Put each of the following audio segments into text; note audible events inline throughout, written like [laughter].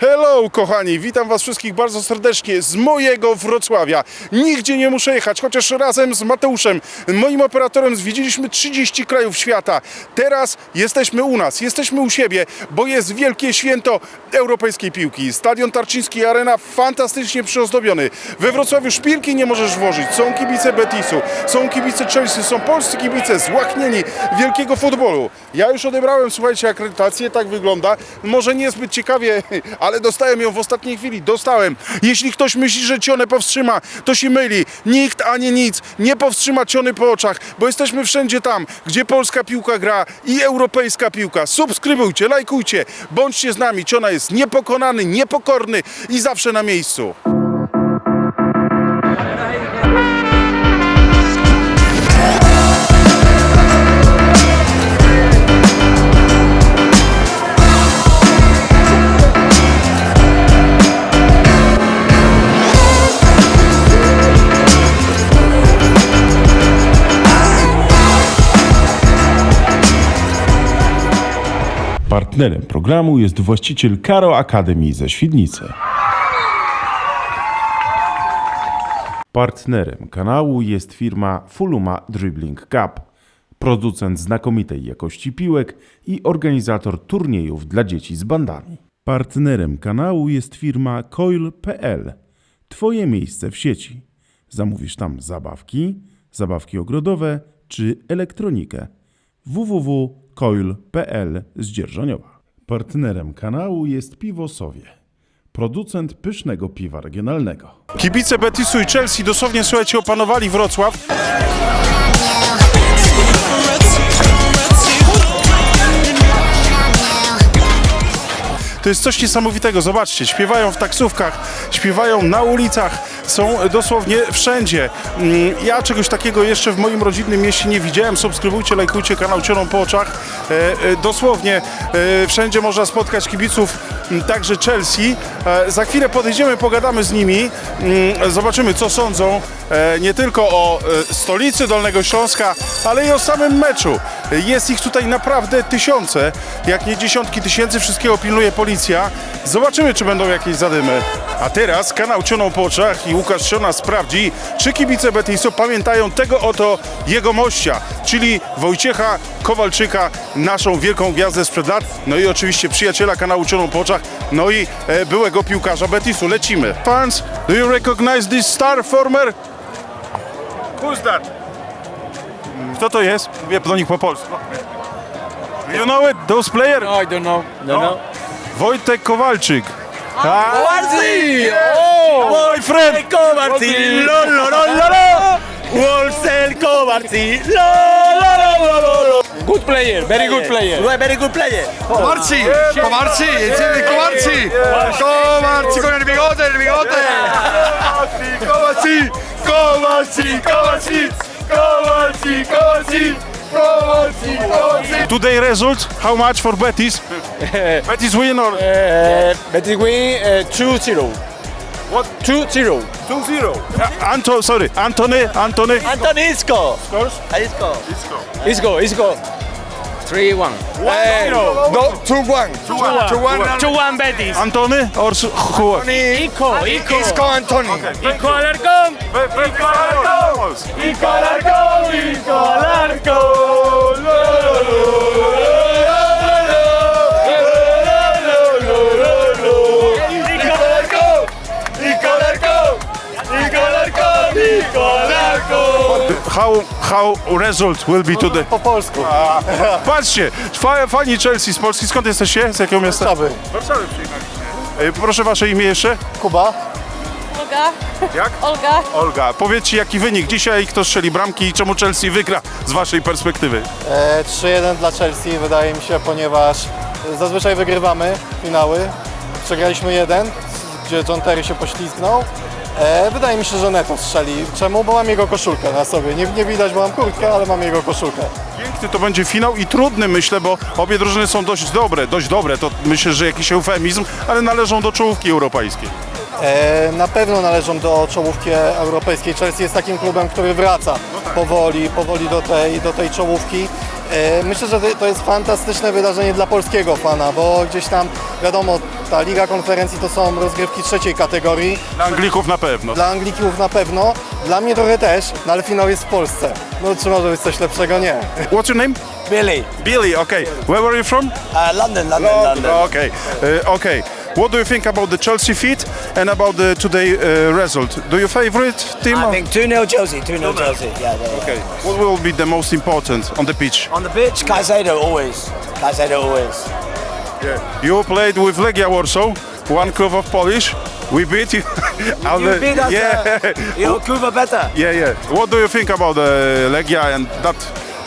Hello kochani, witam was wszystkich bardzo serdecznie z mojego Wrocławia. Nigdzie nie muszę jechać, chociaż razem z Mateuszem, moim operatorem, zwiedziliśmy 30 krajów świata. Teraz jesteśmy u nas, jesteśmy u siebie, bo jest wielkie święto europejskiej piłki. Stadion Tarczyński Arena fantastycznie przyozdobiony. We Wrocławiu szpilki nie możesz włożyć, są kibice Betisu, są kibice Chelsea, są polscy kibice złachnieni wielkiego futbolu. Ja już odebrałem, słuchajcie, akredytację, tak wygląda. Może niezbyt ciekawie, ale dostałem ją w ostatniej chwili, dostałem. Jeśli ktoś myśli, że Cionę powstrzyma, to się myli. Nikt ani nic nie powstrzyma Ciony po oczach, bo jesteśmy wszędzie tam, gdzie polska piłka gra i europejska piłka. Subskrybujcie, lajkujcie, bądźcie z nami. Ciona jest niepokonany, niepokorny i zawsze na miejscu. Partnerem programu jest właściciel Karo Akademii ze Świdnicy. Partnerem kanału jest firma Fuluma Dribbling Cup, producent znakomitej jakości piłek i organizator turniejów dla dzieci z bandami. Partnerem kanału jest firma Coil.pl, Twoje miejsce w sieci. Zamówisz tam zabawki, zabawki ogrodowe czy elektronikę www.coil.pl z Dzierżoniowa. Partnerem kanału jest Piwo Sowie, producent pysznego piwa regionalnego. Kibice Betisu i Chelsea dosłownie, słuchajcie, opanowali Wrocław. To jest coś niesamowitego, zobaczcie, śpiewają w taksówkach, śpiewają na ulicach, są dosłownie wszędzie. Mm, Ja czegoś takiego jeszcze w moim rodzinnym mieście nie widziałem. Subskrybujcie, lajkujcie kanał Cioną po oczach. E, e, Dosłownie e, wszędzie można spotkać kibiców, także Chelsea. E, Za chwilę podejdziemy, pogadamy z nimi, zobaczymy co sądzą e, nie tylko o e, stolicy Dolnego Śląska, ale i o samym meczu. Jest ich tutaj naprawdę tysiące, jak nie dziesiątki tysięcy, wszystkiego pilnuje policja. Zobaczymy, czy będą jakieś zadymy. A teraz kanał Cioną po oczach i Łukasz Ciona sprawdzi, czy kibice Betisu pamiętają tego oto jego mościa, czyli Wojciecha Kowalczyka, naszą wielką gwiazdę sprzed lat, no i oczywiście przyjaciela kanału Cioną po oczach, no i e, byłego piłkarza Betisu. Lecimy. Fans, do you recognize this star former? Who's that? Kto to jest? Mówię do nich po polsku. You know it? Those player? No, I don't know. No, no. Wojtek Kowalczyk. Ah, Marcy! Oh! my friend! Kovarci! Lo, lo, lo, lo, lo! Wolsel! Lo, lo, lo, lo, lo, lo! Good player, very good player. Very good player. Comarci, Comarci, insieme Comarci, Comarci con el bigote, el bigote. Comarci, Comarci, Comarci, Comarci, Comarci, Comarci, Comarci. Today result, how much for Betis? [laughs] Betis win or? Uh, Betis win uh, 2-0. What? 2-0. 2-0. Anto, sorry, Antony, Antony. Anton Isco. Scores? Isco. Isco, Isco. 3-1. No, 2-1, 2-1, 2-1. 2-1 Betis. Antony or s- who? Ico, Ico. Isco Antoni. Ico Alarcón. Ico Alarcón. Ico Alarcón. Ico Alarcón. How, how result will be today? Po polsku. Patrzcie, fa- fani Chelsea z Polski, skąd jesteście? Z jakiego miasta? Warszawy. Warszawy przyjechaliście. E, Proszę wasze imię jeszcze? Kuba. Olga. Jak? Olga. Olga, powiedzcie jaki wynik dzisiaj, kto strzeli bramki i czemu Chelsea wygra z waszej perspektywy? E, 3-1 dla Chelsea wydaje mi się, ponieważ zazwyczaj wygrywamy finały. Przegraliśmy jeden, gdzie John Terry się poślizgnął. E, wydaje mi się, że Neto strzeli. Czemu? Bo mam jego koszulkę na sobie. Nie, nie widać, bo mam kurtkę, ale mam jego koszulkę. Piękny to będzie finał i trudny myślę, bo obie drużyny są dość dobre, dość dobre, to myślę, że jakiś eufemizm, ale należą do czołówki europejskiej. E, na pewno należą do czołówki europejskiej. Chelsea jest takim klubem, który wraca powoli, powoli do tej, do tej czołówki. E, myślę, że to jest fantastyczne wydarzenie dla polskiego fana, bo gdzieś tam wiadomo, Ta Liga Konferencji to są rozgrywki trzeciej kategorii. Dla Anglików na pewno. Dla Anglików na pewno, dla mnie trochę też, no ale finał jest w Polsce. No czy może być coś lepszego? Nie. What's your name? Billy. Billy, okay. Where were you from? Uh, London, London, London. Okay. Uh, okay. What do you think about the Chelsea feat and about the today uh, result? Do you favorite team? I or- think 2 0 Chelsea, 2 0 Chelsea. Yeah, yeah, yeah. Okay. What will be the most important on the pitch? On the pitch, Caicedo always. Caicedo always. You played with Legia Warsaw, one club of Polish. We beat you. And, [laughs] You beat us. Yeah. Uh, you're Kuva better. [laughs] yeah, yeah. What do you think about uh, Legia and that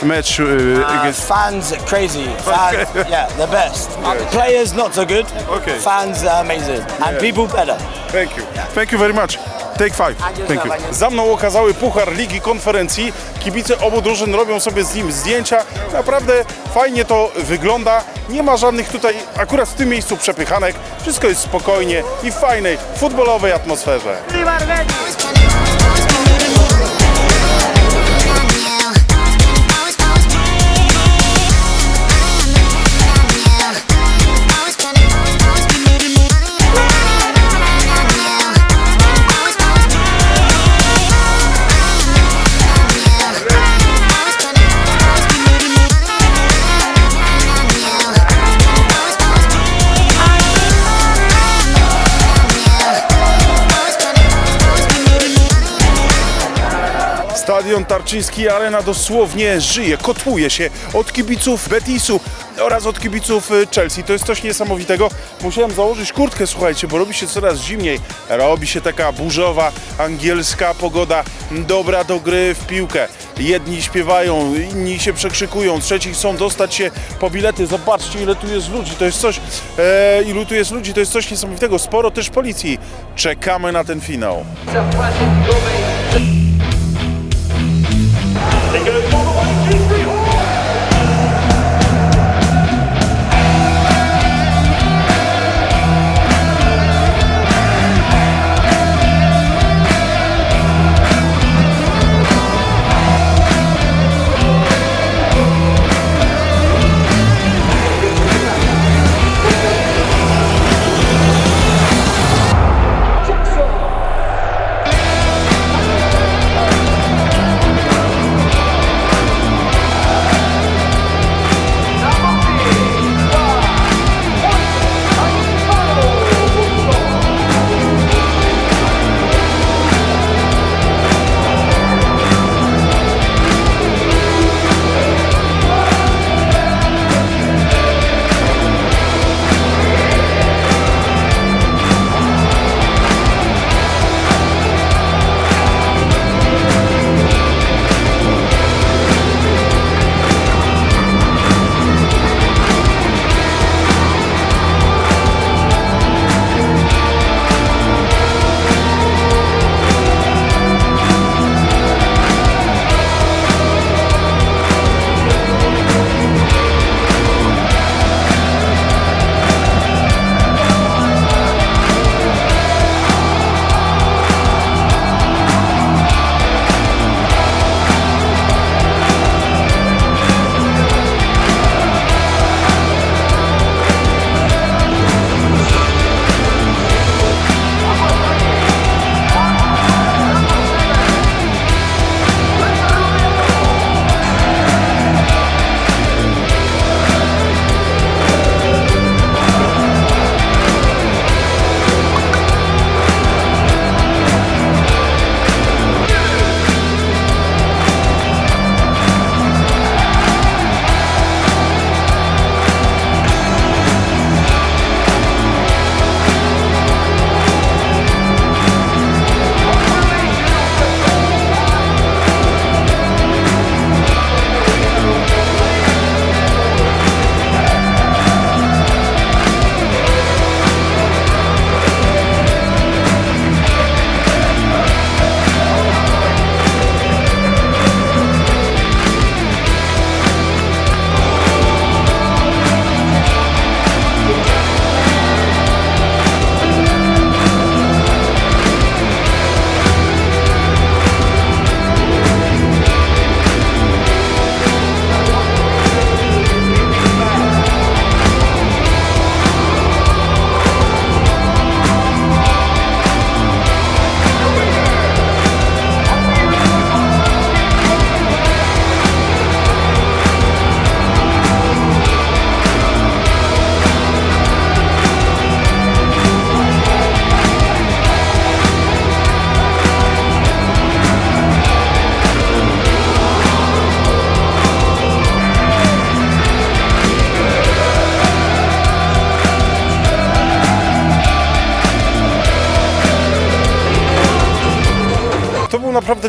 match uh, Uh, fans crazy. [laughs] Fans, yeah, the best. Uh, players not so good. Okay. Fans are amazing. And people better. Thank you. Thank you very much. Take five. Thank you. Za mną okazały Puchar Ligi Konferencji. Kibice obu drużyn robią sobie z nim zdjęcia. Naprawdę fajnie to wygląda. Nie ma żadnych tutaj, akurat w tym miejscu przepychanek. Wszystko jest spokojnie i w fajnej, futbolowej atmosferze. Stadion Tarczyński Arena dosłownie żyje, kotłuje się od kibiców Betisu oraz od kibiców y, Chelsea. To jest coś niesamowitego. Musiałem założyć kurtkę, słuchajcie, bo robi się coraz zimniej. Robi się taka burzowa, angielska pogoda, dobra do gry w piłkę. Jedni śpiewają, inni się przekrzykują, trzeci chcą dostać się po bilety. Zobaczcie, ile tu jest ludzi. To jest coś, e, ilu tu jest ludzi, to jest coś niesamowitego. Sporo też policji. Czekamy na ten finał.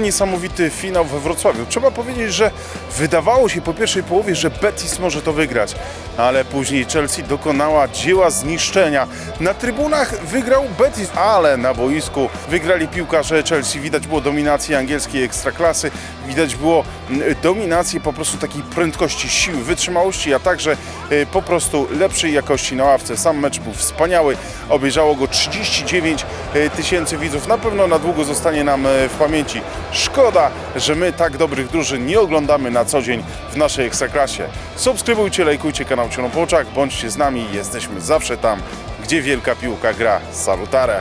Niesamowity finał we Wrocławiu. Trzeba powiedzieć, że wydawało się po pierwszej połowie, że Betis może to wygrać, ale później Chelsea dokonała dzieła zniszczenia. Na trybunach wygrał Betis, ale na boisku wygrali piłkarze Chelsea. Widać było dominację angielskiej ekstraklasy, widać było mm, dominację po prostu takiej prędkości, siły, wytrzymałości, a także e, po prostu lepszej jakości na ławce. Sam mecz był wspaniały, obejrzało go 39 e, tysięcy widzów. Na pewno na długo zostanie nam e, w pamięci. Szkoda, że my tak dobrych drużyn nie oglądamy na co dzień w naszej ekstraklasie. Subskrybujcie, lajkujcie kanał Ciono po bądźcie z nami, jesteśmy zawsze tam, gdzie wielka piłka gra. Salutare!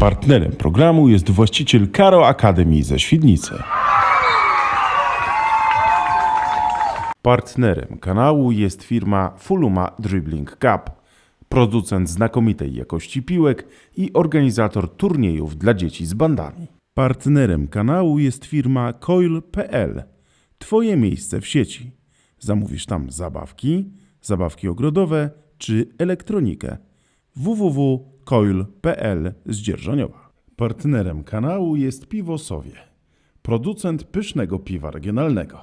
Partnerem programu jest właściciel Karo Akademii ze Świdnicy. Partnerem kanału jest firma Fuluma Dribbling Cup, producent znakomitej jakości piłek i organizator turniejów dla dzieci z bandami. Partnerem kanału jest firma Coil.pl, Twoje miejsce w sieci. Zamówisz tam zabawki, zabawki ogrodowe czy elektronikę. www.coil.pl z Dzierżoniowa. Partnerem kanału jest Piwo Sowie, producent pysznego piwa regionalnego.